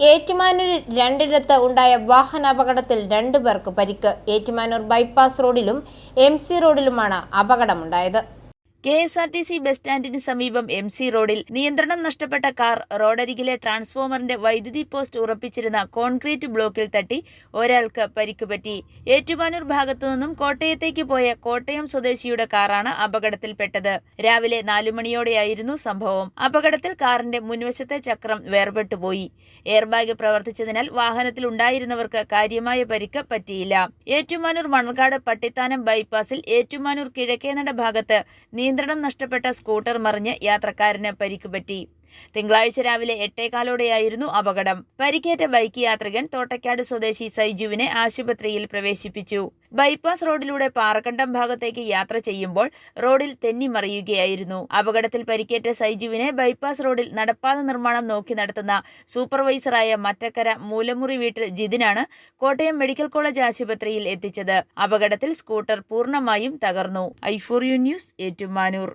ഏറ്റുമാനൂരിൽ രണ്ടിടത്ത് ഉണ്ടായ വാഹനാപകടത്തിൽ രണ്ടു പേർക്ക് പരിക്ക്. ഏറ്റുമാനൂർ ബൈപ്പാസ് റോഡിലും എം സി റോഡിലുമാണ് അപകടമുണ്ടായത്. K S R T C bus സ്റ്റാൻഡിന് സമീപം എം സി റോഡിൽ നിയന്ത്രണം നഷ്ടപ്പെട്ട കാർ റോഡരികിലെ ട്രാൻസ്ഫോമറിന്റെ വൈദ്യുതി പോസ്റ്റ് ഉറപ്പിച്ചിരുന്ന കോൺക്രീറ്റ് ബ്ലോക്കിൽ തട്ടി ഒരാൾക്ക് പരിക്കുപറ്റി. ഏറ്റുമാനൂർ ഭാഗത്തു നിന്നും കോട്ടയത്തേക്ക് പോയ കോട്ടയം സ്വദേശിയുടെ കാറാണ് അപകടത്തിൽപ്പെട്ടത്. രാവിലെ നാലു മണിയോടെയായിരുന്നു സംഭവം. അപകടത്തിൽ കാറിന്റെ മുൻവശത്തെ ചക്രം വേർപെട്ടുപോയി. എയർബാഗ് പ്രവർത്തിച്ചതിനാൽ വാഹനത്തിൽ ഉണ്ടായിരുന്നവർക്ക് കാര്യമായ പരിക്ക് പറ്റിയില്ല. ഏറ്റുമാനൂർ മണർകാട് പട്ടിത്താനം ബൈപ്പാസിൽ ഏറ്റുമാനൂർ കിഴക്കേനട ഭാഗത്ത് നിയന്ത്രണം നഷ്ടപ്പെട്ട സ്കൂട്ടർ മറിഞ്ഞ് യാത്രക്കാരന് പരിക്ക് പറ്റി. തിങ്കളാഴ്ച രാവിലെ എട്ടേകാലോടെയായിരുന്നു അപകടം. പരിക്കേറ്റ ബൈക്ക് യാത്രികൻ തോട്ടക്കാട് സ്വദേശി സൈജുവിനെ ആശുപത്രിയിൽ പ്രവേശിപ്പിച്ചു. ബൈപ്പാസ് റോഡിലൂടെ പാറക്കണ്ടം ഭാഗത്തേക്ക് യാത്ര ചെയ്യുമ്പോൾ റോഡിൽ തെന്നിമറിയുകയായിരുന്നു. അപകടത്തിൽ പരിക്കേറ്റ സൈജുവിനെ ബൈപ്പാസ് റോഡിൽ നടപ്പാത നിർമ്മാണം നോക്കി നടത്തുന്ന സൂപ്പർവൈസറായ മറ്റക്കര മൂലമുറി വീട്ടിൽ ജിതിനാണ് കോട്ടയം മെഡിക്കൽ കോളേജ് ആശുപത്രിയിൽ എത്തിച്ചത്. അപകടത്തിൽ സ്കൂട്ടർ പൂർണമായും തകർന്നു. I for you news Ettumanoor.